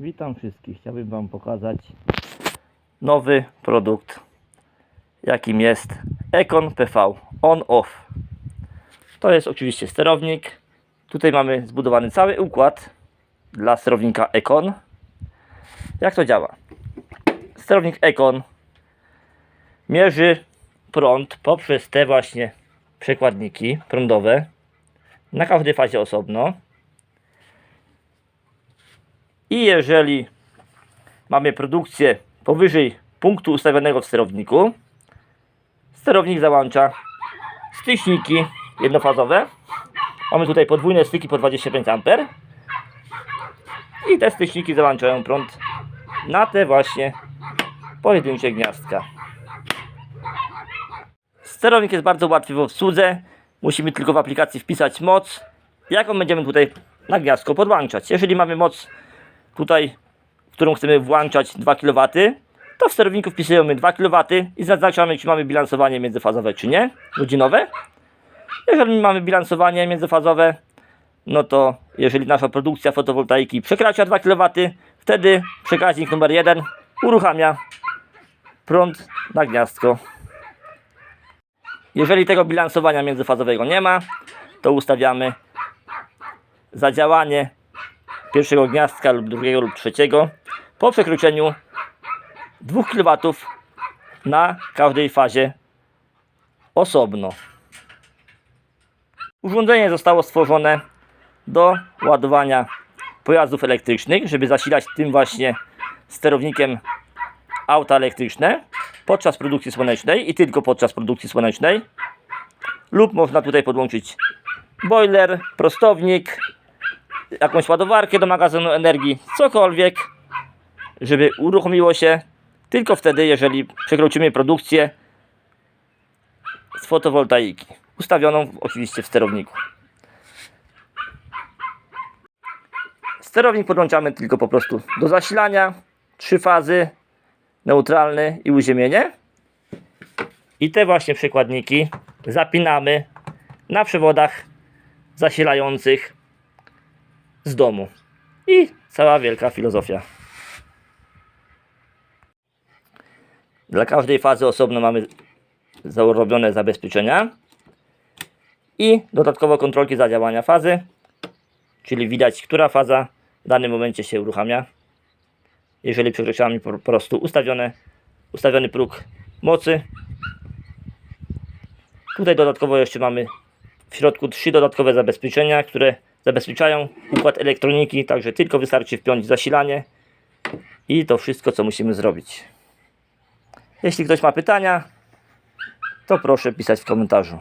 Witam wszystkich. Chciałbym Wam pokazać nowy produkt, jakim jest Econ PV On-Off. To jest oczywiście sterownik. Tutaj mamy zbudowany cały układ dla sterownika Econ. Jak to działa? Sterownik Econ mierzy prąd poprzez te właśnie przekładniki prądowe na każdej fazie osobno. I jeżeli mamy produkcję powyżej punktu ustawionego w sterowniku, sterownik załącza styczniki jednofazowe. Mamy tutaj podwójne styki po 25 A. I te styczniki załączają prąd na te właśnie pojedyncze gniazdka. Sterownik jest bardzo łatwy w obsłudze. Musimy tylko w aplikacji wpisać moc, jaką będziemy tutaj na gniazdko podłączać. Jeżeli mamy moc tutaj, którą chcemy włączać 2 kW, to w sterowniku wpisujemy 2 kW i zaznaczamy, czy mamy bilansowanie międzyfazowe, czy nie, godzinowe. Jeżeli mamy bilansowanie międzyfazowe, no to jeżeli nasza produkcja fotowoltaiki przekracza 2 kW, wtedy przekaźnik numer 1 uruchamia prąd na gniazdko. Jeżeli tego bilansowania międzyfazowego nie ma, to ustawiamy zadziałanie pierwszego gniazdka lub drugiego lub trzeciego po przekroczeniu 2 kW na każdej fazie osobno. Urządzenie zostało stworzone do ładowania pojazdów elektrycznych, żeby zasilać tym właśnie sterownikiem auta elektryczne podczas produkcji słonecznej i tylko podczas produkcji słonecznej. Lub można tutaj podłączyć boiler, prostownik, jakąś ładowarkę do magazynu energii, cokolwiek, żeby uruchomiło się tylko wtedy, jeżeli przekroczymy produkcję z fotowoltaiki, ustawioną oczywiście w sterowniku. Sterownik podłączamy tylko po prostu do zasilania, trzy fazy, neutralny i uziemienie. I te właśnie przekładniki zapinamy na przewodach zasilających z domu. I cała wielka filozofia. Dla każdej fazy osobno mamy zarobione zabezpieczenia i dodatkowo kontrolki zadziałania fazy, czyli widać, która faza w danym momencie się uruchamia. Jeżeli przekroczamy po prostu ustawione, ustawiony próg mocy. Tutaj dodatkowo jeszcze mamy w środku trzy dodatkowe zabezpieczenia, które zabezpieczają układ elektroniki, także tylko wystarczy wpiąć zasilanie i to wszystko, co musimy zrobić. Jeśli ktoś ma pytania, to proszę pisać w komentarzu.